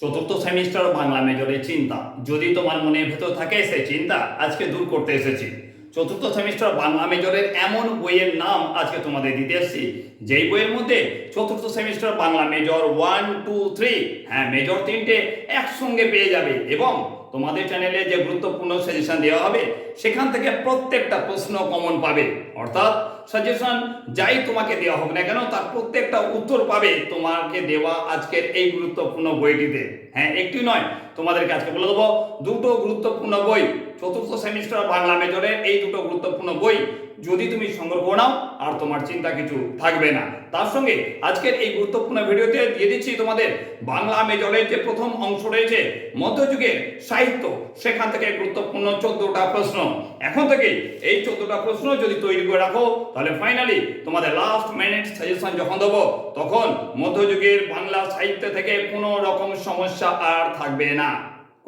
চতুর্থ সেমিস্টার বাংলা মেজরের চিন্তা। যদি তোমার মনের ভেতর থাকে সেই চিন্তা আজকে দূর করতে এসেছি। চতুর্থ সেমিস্টার বাংলা মেজরের এমন বইয়ের নাম আজকে তোমাদের দিতে এসেছি। যেই বইয়ের মধ্যে চতুর্থ semester Bangla major one two three হ্যাঁ মেজর তিনটে একসঙ্গে পেয়ে যাবে এবং তোমাদের চ্যানেলে যে গুরুত্বপূর্ণ সাজেশন দেওয়া হবে, সেখান থেকে প্রত্যেকটা প্রশ্ন কমন পাবে। অর্থাৎ সাজেশন যাই তোমাকে দেওয়া হোক না কেন, তার প্রত্যেকটা উত্তর পাবে তোমাকে দেওয়া আজকের এই গুরুত্বপূর্ণ বইটিতে। হ্যাঁ একটি নয় তোমাদেরকে আজকে বলে দেবো, দুটো গুরুত্বপূর্ণ বই, চতুর্থ সেমিস্টার বাংলা মেজরের এই দুটো গুরুত্বপূর্ণ বই যদি তুমি সংগ্রহ নাও, আর তোমার চিন্তা কিছু থাকবে না। তার সঙ্গে আজকের এই গুরুত্বপূর্ণ ভিডিওতে দিয়ে দিচ্ছি তোমাদের বাংলা মেজরের যে প্রথম অংশ রয়েছে, মধ্যযুগের সাহিত্য, সেখান থেকে গুরুত্বপূর্ণ চোদ্দটা প্রশ্ন। এখন থেকে এই চোদ্দটা প্রশ্ন যদি তৈরি করে রাখো, তাহলে ফাইনালি তোমাদের লাস্ট মিনিট সাজেশন যখন দেবো, তখন মধ্যযুগের বাংলা সাহিত্য থেকে কোনো রকম সমস্যা আর থাকবে না।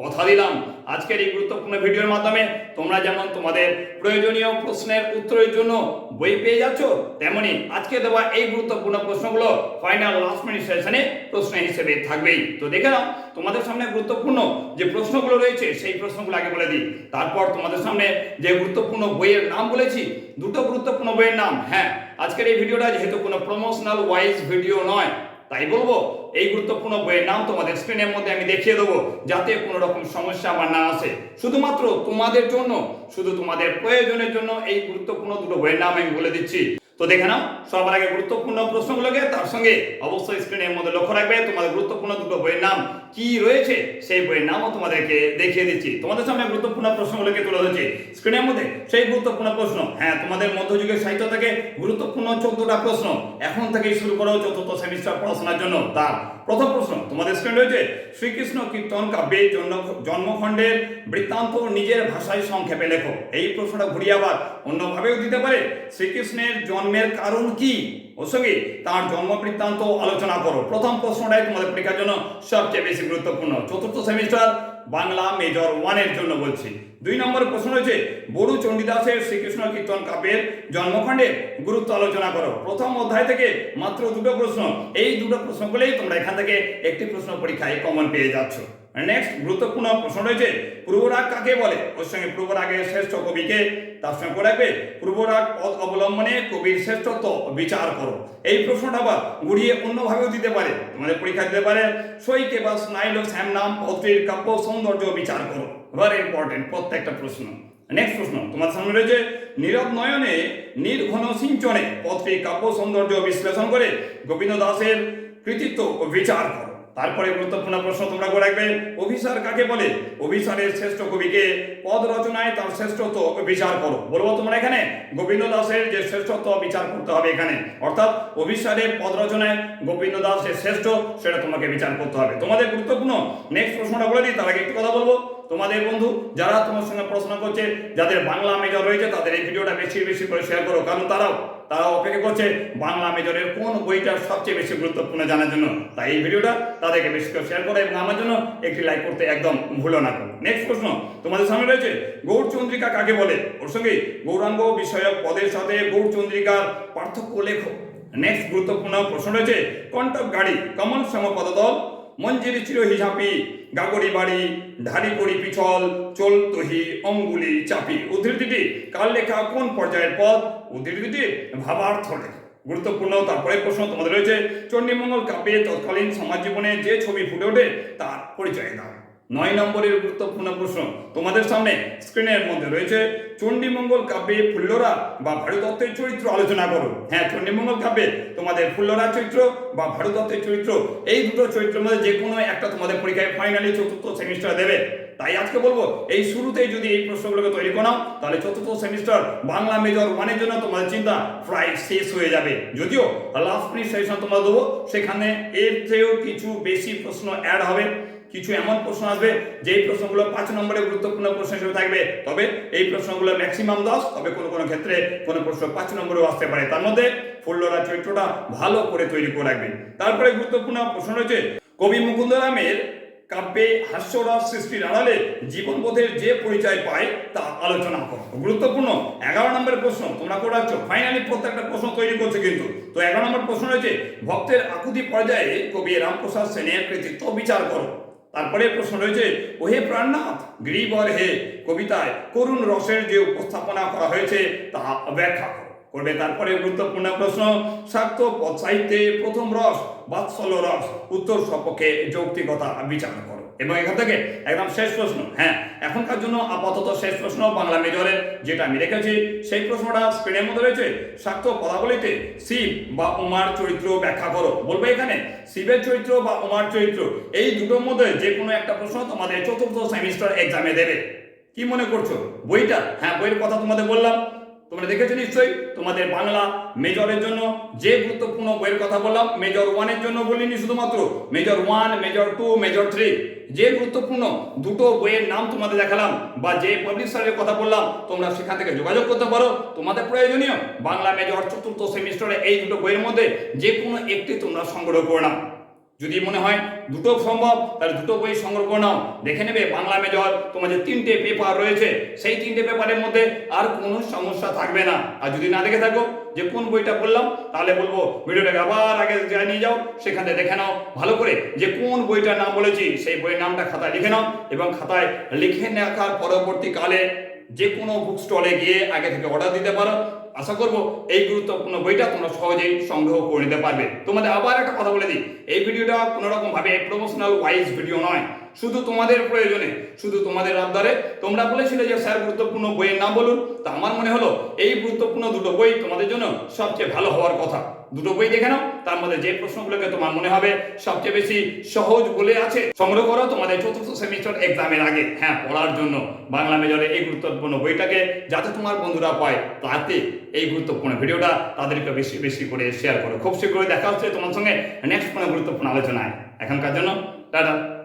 কথা দিলাম। আজকের এই গুরুত্বপূর্ণ ভিডিওর মাধ্যমে তোমরা যেমন তোমাদের প্রয়োজনীয় প্রশ্নের উত্তরের জন্য বই পেয়ে যাচ্ছ, তেমনি আজকে দেওয়া এই গুরুত্বপূর্ণ প্রশ্নগুলো ফাইনাল লাস্ট মিনিট সেশনে প্রশ্ন হিসেবে থাকবেই। তো দেখে নাও, তোমাদের সামনে গুরুত্বপূর্ণ যে প্রশ্নগুলো রয়েছে, সেই প্রশ্নগুলো আগে বলে দিই। তারপর তোমাদের সামনে যে গুরুত্বপূর্ণ বইয়ের নাম বলেছি, দুটো গুরুত্বপূর্ণ বইয়ের নাম। হ্যাঁ আজকের এই ভিডিওটা যেহেতু কোনো প্রমোশনাল ওয়াইজ ভিডিও নয়, তাই বলব এই গুরুত্বপূর্ণ বইয়ের নাম তোমাদের স্ক্রিনের মধ্যে আমি দেখিয়ে দেবো, যাতে কোনো রকম সমস্যা আমার না আসে। শুধুমাত্র তোমাদের জন্য, শুধু তোমাদের প্রয়োজনের জন্য এই গুরুত্বপূর্ণ দুটো বইয়ের নাম আমি বলে দিচ্ছি। তো দেখে নাও, সবার আগে গুরুত্বপূর্ণ প্রশ্নগুলোকে, তার সঙ্গে অবশ্যই স্ক্রিনের মধ্যে লক্ষ্য রাখবে তোমাদের গুরুত্বপূর্ণ দুটো বইয়ের নাম। কি রয়েছে, সেই বইয়ের নামও তোমাদেরকে দেখিয়ে দিচ্ছি। তোমাদের সামনে গুরুত্বপূর্ণ প্রশ্নগুলোকে তুলে ধরছি। স্ক্রিনের মধ্যে সেই গুরুত্বপূর্ণ প্রশ্ন। হ্যাঁ তোমাদের মধ্যযুগের সাহিত্য থেকে গুরুত্বপূর্ণ চোদ্দটা প্রশ্ন এখন থেকেই শুরু করো চতুর্থ সেমিস্টার পড়াশোনার জন্য। তার প্রথম প্রশ্ন, তোমাদের স্ক্রিন রয়েছে, শ্রীকৃষ্ণ কীর্তন কাব্যে জন্মখণ্ডের বৃত্তান্ত নিজের ভাষায় সংক্ষেপে লেখো। এই প্রশ্নটা ঘুরিয়ে আবার অন্যভাবেও দিতে পারে। শ্রীকৃষ্ণের জন্মের কারণ কি? ওর সঙ্গে তার জন্ম বৃত্তান্ত আলোচনা করো। প্রথম প্রশ্নটাই তোমাদের পরীক্ষার জন্য সবচেয়ে বেশি গুরুত্বপূর্ণ। চতুর্থ সেমিস্টার বাংলা মেজর ওয়ানের জন্য বলছি। দুই নম্বর প্রশ্ন হচ্ছে বড়ু চণ্ডীদাসের শ্রীকৃষ্ণ কীর্তন কাব্যের জন্মখণ্ডের গুরুত্ব আলোচনা করো। প্রথম অধ্যায় থেকে মাত্র দুটো প্রশ্ন। এই দুটো প্রশ্ন প্রশ্নগুলোই তোমরা এখান থেকে একটি প্রশ্ন পরীক্ষায় কমন পেয়ে যাচ্ছ। নেক্সট গুরুত্বপূর্ণ প্রশ্ন রয়েছে পূর্বরাগ কাকে বলে? ওর সঙ্গে পূর্বরাগের শ্রেষ্ঠ কবিকে তার সঙ্গে করে রাখবে পূর্বরাগ অবলম্বনে কবির শ্রেষ্ঠত্ব বিচার করো। এই প্রশ্নটা আবার গুড়িয়ে অন্যভাবেও দিতে পারে। তোমাদের পরীক্ষা দিতে পারে সইকে বা স্নাইল শ্যাম নাম পত্রীর কাব্য, সৌন্দর্য বিচার করো। ভেরি ইম্পর্টেন্ট প্রত্যেকটা প্রশ্ন। নেক্সট প্রশ্ন, তোমার সামনে রয়েছে, নীরব নয়নে নির্ঘন সিঞ্চনে পত্রীর কাব্য, সৌন্দর্য বিশ্লেষণ করে গোবিন্দ দাসের কৃতিত্ব বিচার করো। তারপরে গুরুত্বপূর্ণ প্রশ্ন তোমরা করে রাখবে, অভিসার কাকে বলে? অভিসারের শ্রেষ্ঠ কবিকে পদ রচনায় তার শ্রেষ্ঠত্ব বিচার করো। বলব তোমরা এখানে, গোবিন্দ দাসের যে শ্রেষ্ঠত্ব বিচার করতে হবে এখানে। অর্থাৎ অভিসারের পদ রচনায় গোবিন্দ দাস যে শ্রেষ্ঠ, সেটা তোমাকে বিচার করতে হবে। তোমাদের গুরুত্বপূর্ণ নেক্সট প্রশ্নটা বলে দিই, তার আগে একটু কথা বলব। তোমাদের বন্ধু, যারা তোমার সঙ্গে প্রশ্ন করছে, যাদের বাংলা মেজর রয়েছে, তাদের এই ভিডিওটা বেশি বেশি করে শেয়ার করো। কারণ তারাও তারা অপেক্ষা করছে বাংলা মেজরের কোন বইটা সবচেয়ে বেশি গুরুত্বপূর্ণ জানার জন্য। তাই এই ভিডিওটা তাদেরকে বেশি করে শেয়ার করো এবং আমার জন্য একটি লাইক করতে একদম ভুলো না করো। নেক্সট প্রশ্ন, তোমাদের সামনে রয়েছে, গৌরচন্দ্রিকা কাকে বলে? ওর সঙ্গে গৌরাঙ্গ বিষয়ক পদের সাথে গৌরচন্দ্রিকার পার্থক্য লেখো। নেক্সট গুরুত্বপূর্ণ প্রশ্ন রয়েছে, কণ্টক গাড়ি কমল সমপদদল মঞ্জিরি চিরহি ঝাঁপি গাগরি বাড়ি ধারি করি পিছল, চল তহি, অঙ্গুলি চাপি। উদ্ধৃতিটি কার লেখা, কোন পর্যায়ের পথ উদ্ধৃতিটি ভাবার্থ লেখা গুরুত্বপূর্ণ, তারপরে প্রশ্ন তোমাদের রয়েছে। চণ্ডীমঙ্গল কাব্যে তৎকালীন সমাজ জীবনে যে ছবি ফুটে ওঠে, তার পরিচয় দাও। নয় নম্বরের গুরুত্বপূর্ণ প্রশ্ন। তোমাদের সামনে স্ক্রিনের মধ্যে রয়েছে চণ্ডীমঙ্গল কাব্যে ফুল্লরা বা ভারতত্ত্বের চরিত্র আলোচনা করো। হ্যাঁ চণ্ডীমঙ্গল কাব্যে তোমাদের ফুল্লরা চরিত্র বা ভারতত্ত্বের চরিত্র, এই দুটো চরিত্রের মধ্যে যে কোনো একটা তোমাদের পরীক্ষায় ফাইনালি চতুর্থ সেমিস্টার দেবে। তাই আজকে বলব, এই শুরুতেই যদি এই প্রশ্নগুলোকে তৈরি করো, তাহলে চতুর্থ সেমিস্টার বাংলা মেজর ওয়ানের জন্য তোমাদের চিন্তা প্রায় শেষ হয়ে যাবে। যদিও লাস্ট মিনিট সেশন তোমরা দেবো, সেখানে এর চেয়েও কিছু বেশি প্রশ্ন অ্যাড হবে। কিছু এমন প্রশ্ন আসবে, যেই প্রশ্নগুলো পাঁচ নম্বরে গুরুত্বপূর্ণ প্রশ্ন হিসেবে থাকবে, তবে এই প্রশ্নগুলো ম্যাক্সিমাম দশ, তবে কোনো কোনো ক্ষেত্রে কোনো প্রশ্ন পাঁচ নম্বরেও আসতে পারে। তার মধ্যে ফুল্লরা চরিত্রটা ভালো করে তৈরি করে রাখবে তারপরে গুরুত্বপূর্ণ প্রশ্ন রয়েছে, কবি মুকুন্দ রামের কাব্যে হাস্যরস সৃষ্টির আড়ালে জীবনবোধের যে পরিচয় পায়, তা আলোচনা করো। গুরুত্বপূর্ণ, এগারো নম্বরের প্রশ্ন, তোমরা করে রাখছো। ফাইনালি প্রত্যেকটা প্রশ্ন তৈরি করছে কিন্তু। তো এগারো নম্বর প্রশ্ন রয়েছে, ভক্তের আকুতি পর্যায়ে কবি রামপ্রসাদ সেনের কৃতিত্ব বিচার করো। তারপরে প্রশ্ন রয়েছে, ওহে প্রাণনাথ গ্রীবর হে কবিতায় করুণ রসের যে উপস্থাপনা করা হয়েছে তা ব্যাখ্যা করো। করবে তারপরে গুরুত্বপূর্ণ প্রশ্ন সার্থ সাহিত্যে প্রথম রস বাৎসল রস, উত্তর সপক্ষে যৌক্তিকতা বিচার করো। এবং এখান থেকে একদম শেষ প্রশ্ন হ্যাঁ এখনকার জন্য আপাতত শেষ প্রশ্ন বাংলা মেজরের, যেটা আমি রেখেছি। সেই প্রশ্নটা স্ক্রিনের মধ্যে রয়েছে। শাক্ত পদাবলিতে শিব বা উমার চরিত্র ব্যাখ্যা করো। বলবে এখানে, শিবের চরিত্র বা উমার চরিত্র, এই দুটোর মধ্যে যে কোনো একটা প্রশ্ন তোমাদের চতুর্থ সেমিস্টার এক্সামে দেবে। কি মনে করছ? বইটা? হ্যাঁ বইয়ের কথা তোমাদের বললাম। তোমরা দেখেছ নিশ্চয়ই? তোমাদের বাংলা মেজরের জন্য যে গুরুত্বপূর্ণ বইয়ের কথা বললাম, মেজর ওয়ানের জন্য বলিনি শুধুমাত্র, major one major two major three যে গুরুত্বপূর্ণ দুটো বইয়ের নাম তোমাদের দেখালাম বা যে পাবলিশারের কথা বললাম, তোমরা সেখান থেকে যোগাযোগ করতে পারো। তোমাদের প্রয়োজনীয় বাংলা মেজর চতুর্থ সেমিস্টারে এই দুটো বইয়ের মধ্যে যে কোনো একটি তোমরা সংগ্রহ করে নাও। যদি মনে হয় দুটো সম্ভব, তাহলে দুটো বই সংগ্রহ নাও। দেখে নেবে বাংলা মেজর তোমার যে তিনটে পেপার রয়েছে। সেই তিনটে পেপারের মধ্যে আর কোনো সমস্যা থাকবে না। আর যদি না দেখে থাকো যে কোন বইটা বললাম তাহলে বলব ভিডিওটাকে আবার আগে নিয়ে যাও, সেখানে দেখে নাও। ভালো করে যে কোন বইটার নাম বলেছি, সেই বইয়ের নামটা খাতায় লিখে নাও এবং খাতায় লিখে রাখার পরবর্তীকালে যে কোনো বুক স্টলে গিয়ে আগে থেকে অর্ডার দিতে পারো। আশা করব এই গুরুত্বপূর্ণ বইটা তোমরা সহজেই সংগ্রহ করে নিতে পারবে। তোমাদের আবার একটা কথা বলে দিই, এই ভিডিওটা কোনো রকম ভাবে প্রমোশনাল ওয়াইজ ভিডিও নয়। শুধু তোমাদের প্রয়োজনে, শুধু তোমাদের আবদারে। তোমরা বলেছিলে যে, স্যার, গুরুত্বপূর্ণ বইয়ের নাম বলুন। তা আমার মনে হলো, এই গুরুত্বপূর্ণ দুটো বই তোমাদের জন্য সবচেয়ে ভালো হওয়ার কথা। দুটো বই দেখে নাও, তার মধ্যে যে প্রশ্নগুলোকে তোমার মনে হবে সবচেয়ে বেশি সহজ বলে আছে, সংগ্রহ করো তোমাদের চতুর্থ সেমিস্টার এক্সামের আগে। হ্যাঁ পড়ার জন্য। বাংলা মেজরে এই গুরুত্বপূর্ণ বইটাকে যাতে তোমার বন্ধুরা পায়, তাতে এই গুরুত্বপূর্ণ ভিডিওটা তাদেরকে বেশি বেশি করে শেয়ার করো। খুব শীঘ্রই দেখা হচ্ছে তোমার সঙ্গে নেক্সট কোনো গুরুত্বপূর্ণ আলোচনায়। এখনকার জন্য, টাটা।